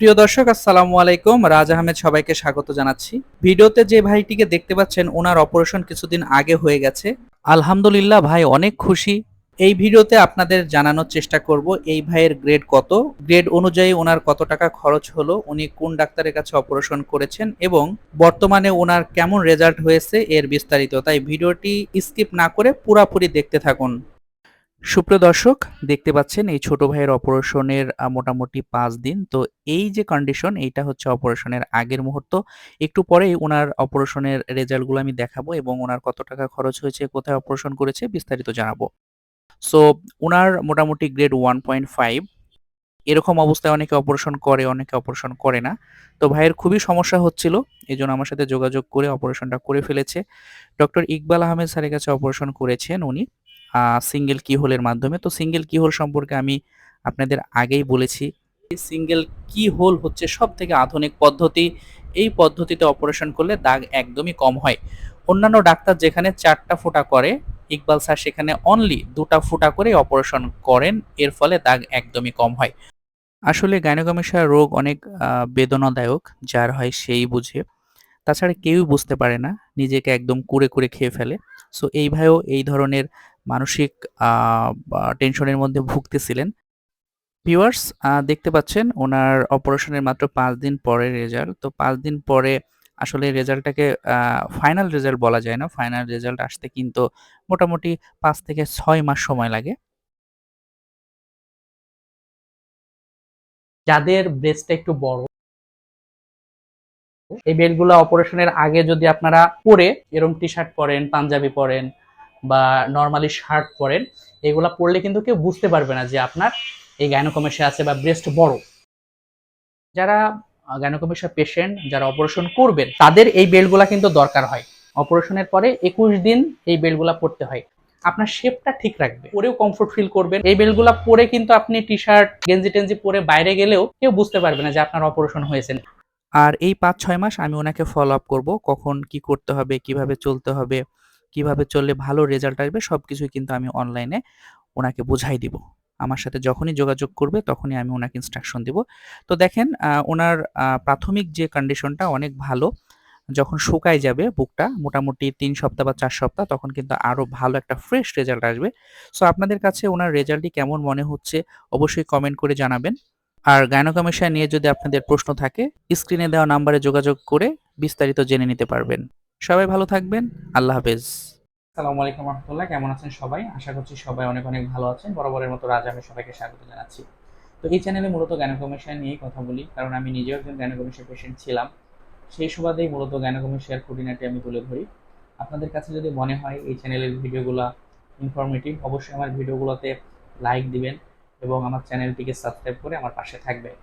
প্রিয় দর্শক, আসসালামু আলাইকুম। রাজ আহমেদ সবাইকে স্বাগত জানাচ্ছি। ভিডিওতে যে ভাইটিকে দেখতে পাচ্ছেন, ওনার অপারেশন কিছুদিন আগে হয়ে গেছে। আলহামদুলিল্লাহ ভাই, অনেক খুশি। এই ভিডিওতে আপনাদের জানানোর চেষ্টা করব, এই ভাইয়ের গ্রেড কত? গ্রেড অনুযায়ী ওনার কত টাকা খরচ হলো? উনি কোন ডাক্তারের কাছে অপারেশন করেছেন? এবং বর্তমানে ওনার কেমন রেজাল্ট হয়েছে? এর বিস্তারিত। তাই ভিডিওটি স্কিপ না করে পুরাপুরি দেখতে থাকুন। সুপ্রিয় দর্শক, দেখতে পাচ্ছেন এই ছোট ভাইয়ের অপারেশনের মোটামুটি পাঁচ দিন। তো এই যে কন্ডিশন এইটা হচ্ছে অপারেশনের আগের মুহূর্ত। একটু পরেই ওনার অপারেশনের রেজাল্টগুলো আমি দেখাবো এবং ওনার কত টাকা খরচ হয়েছে, কোথায় অপারেশন করেছে, বিস্তারিত জানাব। সো ওনার মোটামুটি গ্রেড ওয়ান পয়েন্ট ফাইভ এরকম অবস্থায় অনেকে অপারেশন করে, অনেকে অপারেশন করে না। তো ভাইয়ের খুবই সমস্যা হচ্ছিল এই জন্য আমার সাথে যোগাযোগ করে অপারেশনটা করে ফেলেছে। ডক্টর ইকবাল আহমেদ স্যারের কাছে অপারেশন করেছেন উনি। সিঙ্গেল কি হোলের মাধ্যমে। তো সিঙ্গেল কি হোল সম্পর্কে আমি আপনাদের আগেই বলেছি সিঙ্গেল কি হোল হচ্ছে সব থেকে আধুনিক পদ্ধতি। এই পদ্ধতিতে অপারেশন করলে দাগ একদমই কম হয়। অন্যান্য ডাক্তার যেখানে চারটা ফোঁটা করে, ইকবাল স্যার সেখানে অনলি দুটা ফোঁটা করে অপারেশন করেন, এর ফলে দাগ একদমই কম হয়। আসলে গাইনোকমেশিয়া রোগ অনেক বেদনাদায়ক, যার হয় সেই বুঝে। তাছাড়া কেউই বুঝতে পারে না, নিজেকে একদম কুড়ে কুড়ে খেয়ে ফেলে। সো এইভাবেও এই ধরনের মানসিক টেনশনের মধ্যে ভুগতেছিলেন। ভিউয়ার্স দেখতে পাচ্ছেন ওনার অপারেশনের মাত্র পাঁচ দিন পরে রেজাল্ট। তো পাঁচ দিন পরে আসলে রেজাল্টটাকে ফাইনাল রেজাল্ট বলা যায় না। ফাইনাল রেজাল্ট আসতে কিন্তু মোটামুটি পাঁচ থেকে ছয় মাস সময় লাগে। যাদের ব্রেস্টটা একটু বড়, এই বেল্টগুলো অপারেশনের আগে যদি আপনারা পরে এরকম টি শার্ট পরেন, পাঞ্জাবি পরেন বা নর্মালি শার্ট পরেন, এগুলা পরলে কিন্তু কেউ বুঝতে পারবে না যে আপনার এই গাইনোকমেশিয়া আছে বা ব্রেস্ট বড়। যারা গাইনোকমেশিয়া পেশেন্ট যারা অপারেশন করবেন, তাদের এই বেল্টগুলা কিন্তু দরকার হয়। অপারেশনের পরে একুশ দিন এই বেল্টগুলা পরতে হয়। আপনার শেপটা ঠিক রাখবে। পরেও কমফোর্ট ফিল করবেন। এই বেল্টগুলা পরে কিন্তু আপনি টি শার্ট গেঞ্জি টেঞ্জি পরে বাইরে গেলেও কেউ বুঝতে পারবে না যে আপনার অপারেশন হয়েছে আর এই পাঁচ ছয় মাস আমি ওনাকে ফলো আপ করব, কখন কি করতে হবে, কীভাবে চলতে হবে। কীভাবে চললে ভালো রেজাল্ট আসবে সব কিছুই কিন্তু আমি অনলাইনে ওনাকে বুঝাই দিব। আমার সাথে যখনই যোগাযোগ করবে তখনই আমি ওনাকে ইনস্ট্রাকশন দিব। তো দেখেন ওনার প্রাথমিক যে কন্ডিশনটা অনেক ভালো, যখন শুকায় যাবে বুকটা, মোটামুটি তিন সপ্তাহ বা চার সপ্তাহ, তখন কিন্তু আরও ভালো একটা ফ্রেশ রেজাল্ট আসবে। সো আপনাদের কাছে ওনার রেজাল্টটি কেমন মনে হচ্ছে অবশ্যই কমেন্ট করে জানাবেন। আর গায়নোকমেশিয়া নিয়ে যদি আপনাদের প্রশ্ন থাকে স্ক্রিনে দেওয়া নাম্বারে যোগাযোগ করে বিস্তারিত জেনে নিতে পারবেন। সবাই ভালো থাকবেন। আল্লাহ হাফেজ। আসসালামু আলাইকুম রহমতুল্লাহ, কেমন আছেন সবাই? আশা করছি সবাই অনেক অনেক ভালো আছেন। বরাবরের মতো রাজা আমি সবাইকে স্বাগত জানাচ্ছি। তো এই চ্যানেলে মূলত গায়নোকমেশিয়া নিয়েই কথা বলি, কারণ আমি নিজেও একজন গায়নোকমেশিয়া পেশেন্ট ছিলাম। সেই সুবাদেই মূলত গায়নোকমেশিয়ার খুঁটিনাটি আমি তুলে ধরি। আপনাদের কাছে যদি মনে হয় এই চ্যানেলের ভিডিওগুলো ইনফরমেটিভ অবশ্যই আমার ভিডিওগুলোতে লাইক দিবেন এবং আমার চ্যানেলটিকে সাবস্ক্রাইব করে আমার পাশে থাকবেন।